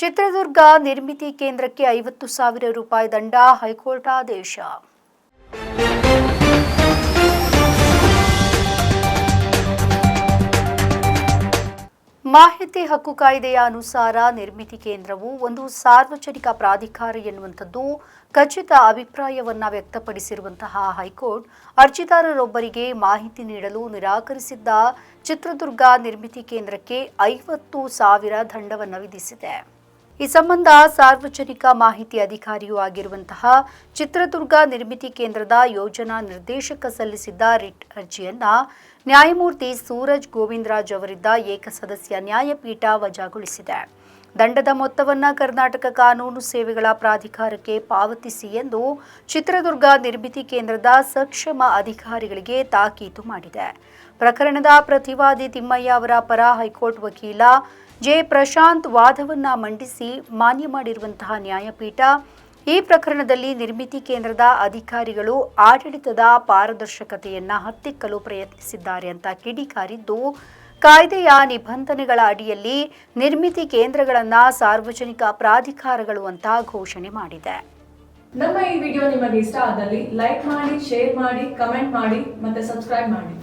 ಚಿತ್ರದುರ್ಗ ನಿರ್ಮಿತಿ ಕೇಂದ್ರಕ್ಕೆ ಐವತ್ತು ಸಾವಿರ ರೂಪಾಯಿ ದಂಡ ಹೈಕೋರ್ಟ್ ಆದೇಶ. ಮಾಹಿತಿ ಹಕ್ಕು ಕಾಯ್ದೆಯ ಅನುಸಾರ ನಿರ್ಮಿತಿ ಕೇಂದ್ರವು ಒಂದು ಸಾರ್ವಜನಿಕ ಪ್ರಾಧಿಕಾರ ಎನ್ನುವಂಥದ್ದು ಖಚಿತ ಅಭಿಪ್ರಾಯವನ್ನ ವ್ಯಕ್ತಪಡಿಸಿರುವಂತಹ ಹೈಕೋರ್ಟ್ ಅರ್ಜಿದಾರರೊಬ್ಬರಿಗೆ ಮಾಹಿತಿ ನೀಡಲು ನಿರಾಕರಿಸಿದ್ದ ಚಿತ್ರದುರ್ಗ ನಿರ್ಮಿತಿ ಕೇಂದ್ರಕ್ಕೆ ಐವತ್ತು ಸಾವಿರ ದಂಡವನ್ನು ವಿಧಿಸಿದೆ. ಈ ಸಂಬಂಧ ಸಾರ್ವಜನಿಕ ಮಾಹಿತಿ ಅಧಿಕಾರಿಯೂ ಆಗಿರುವಂತಹ ಚಿತ್ರದುರ್ಗ ನಿರ್ಮಿತಿ ಕೇಂದ್ರದ ಯೋಜನಾ ನಿರ್ದೇಶಕ ಸಲ್ಲಿಸಿದ್ದ ರಿಟ್ ಅರ್ಜಿಯನ್ನ ನ್ಯಾಯಮೂರ್ತಿ ಸೂರಜ್ ಗೋವಿಂದರಾಜ್ ಅವರಿದ್ದ ಏಕಸದಸ್ಯ ನ್ಯಾಯಪೀಠ ವಜಾಗೊಳಿಸಿದೆ. ದಂಡದ ಮೊತ್ತವನ್ನ ಕರ್ನಾಟಕ ಕಾನೂನು ಸೇವೆಗಳ ಪ್ರಾಧಿಕಾರಕ್ಕೆ ಪಾವತಿಸಿ ಎಂದು ಚಿತ್ರದುರ್ಗ ನಿರ್ಮಿತಿ ಕೇಂದ್ರದ ಸಕ್ಷಮ ಅಧಿಕಾರಿಗಳಿಗೆ ತಾಕೀತು ಮಾಡಿದೆ. ಪ್ರಕರಣದ ಪ್ರತಿವಾದಿ ತಿಮ್ಮಯ್ಯ ಅವರ ಪರ ಹೈಕೋರ್ಟ್ ವಕೀಲ ಜೆ ಪ್ರಶಾಂತ್ ವಾದವನ್ನ ಮಂಡಿಸಿ ಮಾನ್ಯ ಮಾಡಿರುವಂತಹ ನ್ಯಾಯಪೀಠ ಈ ಪ್ರಕರಣದಲ್ಲಿ ನಿರ್ಮಿತಿ ಕೇಂದ್ರದ ಅಧಿಕಾರಿಗಳು ಆಡಳಿತದ ಪಾರದರ್ಶಕತೆಯನ್ನು ಹತ್ತಿಕ್ಕಲು ಪ್ರಯತ್ನಿಸಿದ್ದಾರೆ ಅಂತ ಕಿಡಿಕಾರಿದ್ದು ಕಾಯ್ದೆಯ ನಿಬಂಧನೆಗಳ ಅಡಿಯಲ್ಲಿ ನಿರ್ಮಿತಿ ಕೇಂದ್ರಗಳನ್ನ ಸಾರ್ವಜನಿಕ ಪ್ರಾಧಿಕಾರಗಳು ಅಂತ ಘೋಷಣೆ ಮಾಡಿದೆ. ನಮ್ಮ ಈ ವಿಡಿಯೋ ನಿಮಗೆ ಇಷ್ಟ ಆದಲ್ಲಿ ಲೈಕ್ ಮಾಡಿ, ಶೇರ್ ಮಾಡಿ, ಕಮೆಂಟ್ ಮಾಡಿ ಮತ್ತೆ ಸಬ್ಸ್ಕ್ರೈಬ್ ಮಾಡಿ.